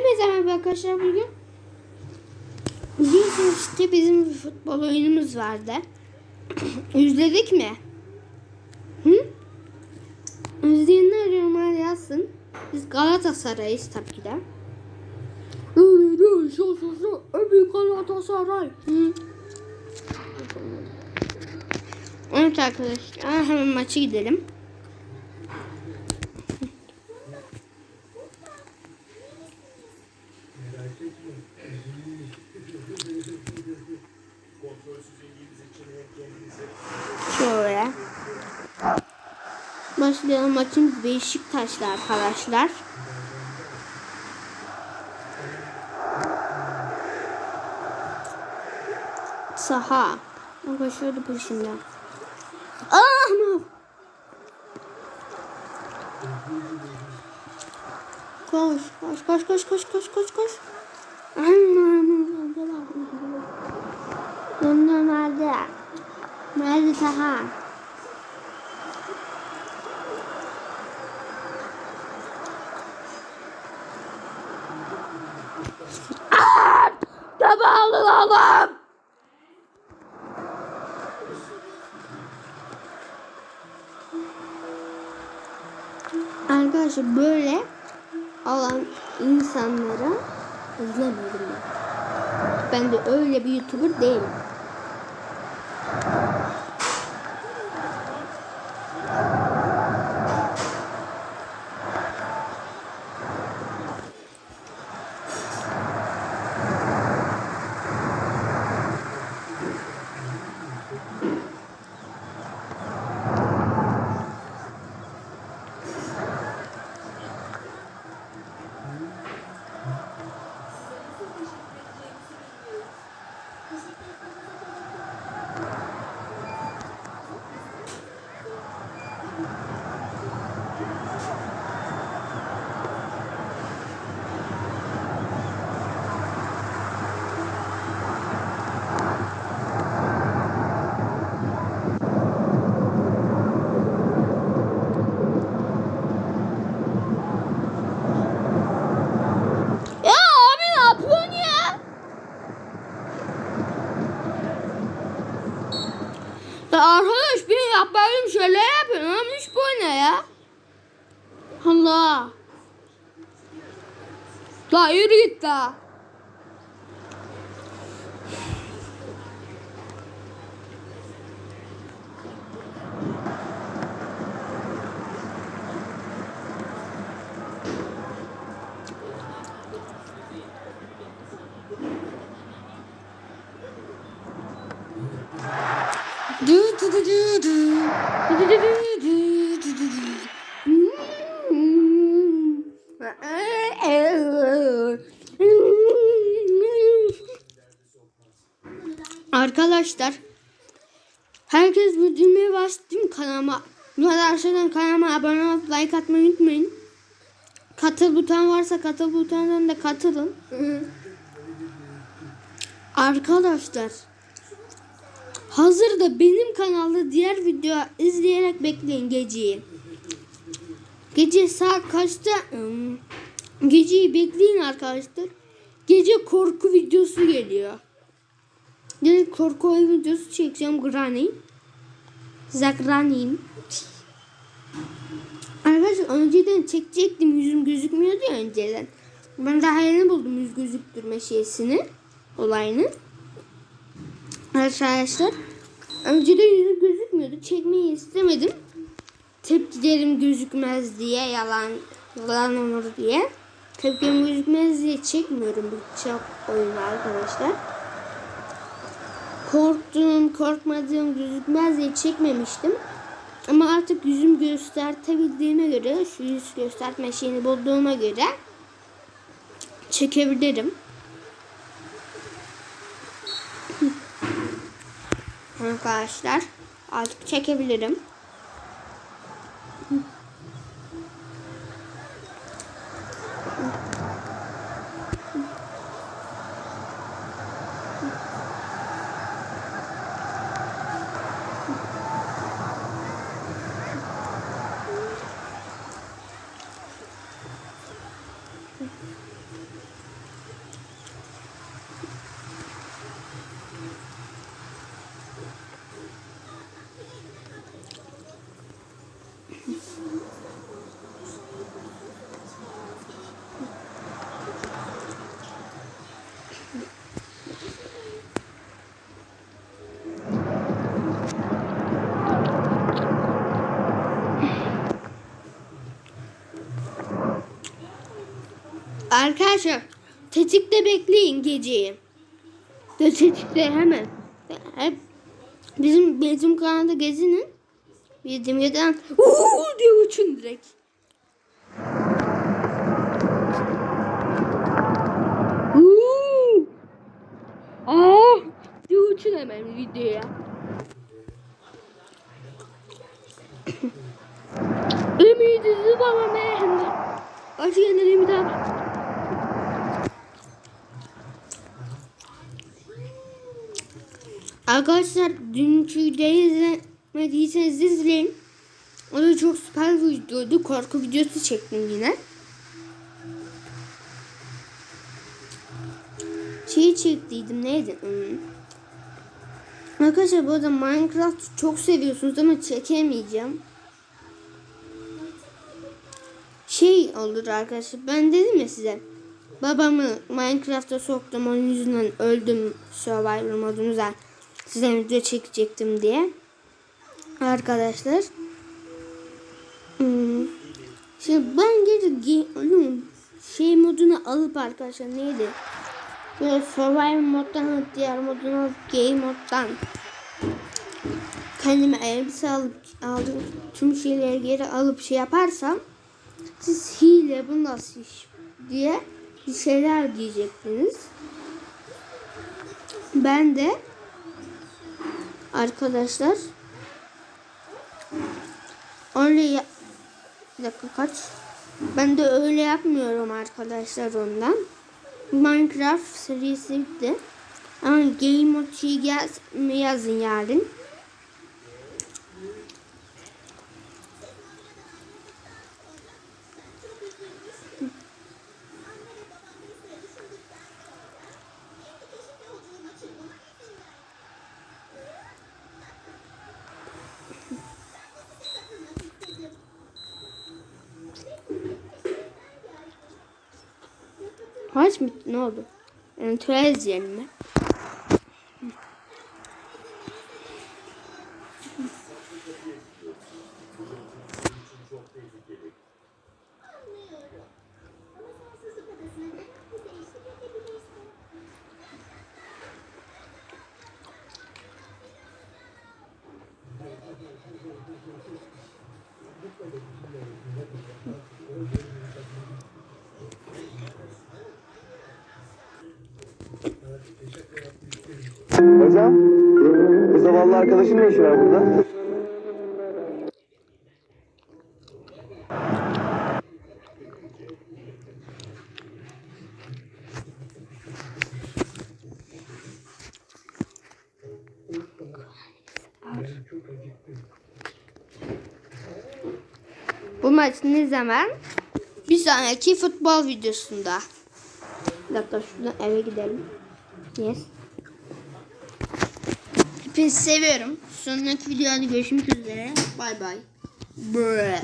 Hepinize merhaba arkadaşlar bugün. Biliyorsunuz işte bizim bir futbol oyunumuz vardı. Üzledik mi? Hı? Özleyenler yorumlara yazsın. Biz Galatasaray'ız tabii ki de. Öyle şaşırsa öbür Galatasaray. Hı? Evet arkadaşlar hemen maçı gidelim. Şöyle. Başlayalım maçımız Beşiktaş'la arkadaşlar. Saha. Arkadaşlar da peşinde. Ah mı? Koş, koş, koş, koş, koş, koş, koş, koş. Yanına nerede? Nerede Saha? Alalım. Arkadaşlar böyle alan insanlara izlemedim ben. Ben de öyle bir YouTuber değilim. Ya abi ne yapıyorsun ya? Ya arkadaş bir yap bakayım şöyle yapıyorum. Hiç bu ne ya? Allah. La yürü git la. Arkadaşlar herkes bu düğmeye bastım kanalıma. Arkadaşlar kanalıma abone olup like atmayı unutmayın. Katıl buton varsa katıl butonundan da katılın. Arkadaşlar Hazırda benim kanalda diğer video izleyerek bekleyin geceyi. Gece saat kaçta? Hmm, Geceyi bekleyin arkadaşlar. Gece korku videosu geliyor. Gece korku videosu çekeceğim Granny. Zagranim. Arkadaşlar önceden çekecektim yüzüm gözükmüyordu ya önceden. Ben daha yeni buldum yüz gözüktürme şeysini. Olayını. Arkadaşlar önceden yüzüm gözükmüyordu. Çekmeyi istemedim. Tepkilerim gözükmez diye yalan yalan olur diye. Tepkilerim gözükmez diye çekmiyorum birçok oyunu arkadaşlar. Korktuğum, korkmadığım gözükmez diye çekmemiştim. Ama artık yüzüm göstertebildiğime göre, şu yüz gösterme şeyini bulduğuma göre çekebilirim. Arkadaşlar artık çekebilirim. Arkadaşlar tetikte bekleyin geceyi. De tetikte hemen. Hep bizim bizim kanalda gezinin. Bizim yerden uuu diye uçun direkt. Uuu. Aa diye uçun hemen videoya. Ümidi baba mehmet. Hoş geldin Ümit abi. Arkadaşlar dünkü videoyu izlemediyseniz izleyin. O da çok süper bir videoydu. Korku videosu çektim yine. Şeyi çektiydim neydi? Hmm. Arkadaşlar bu arada Minecraft çok seviyorsunuz ama çekemeyeceğim. Şey olur arkadaşlar ben dedim ya size. Babamı Minecraft'a soktum onun yüzünden öldüm Survivor modumuza. Size video çekecektim diye. Arkadaşlar. Hmm. Şimdi ben onun şey modunu alıp arkadaşlar neydi? Böyle survival moddan diğer modunu game moddan kendime elbise alıp aldım tüm şeyleri geri alıp şey yaparsam siz hile bu nasıl iş diye bir şeyler diyecektiniz. Ben de arkadaşlar. Öyle ya bir dakika kaç? Ben de öyle yapmıyorum arkadaşlar ondan. Minecraft serisi ama Game Mode'yi yaz, yazın yarın Kaç mı? Ne oldu? Yani töre izleyelim mi? Hocam, zavallı arkadaşın ne işi var burada? Bu maç ne zaman? Bir sonraki futbol videosunda. Dakika şuradan eve gidelim. Yes. Hepinizi seviyorum. Sonraki videoda görüşmek üzere. Bay bay. Brr.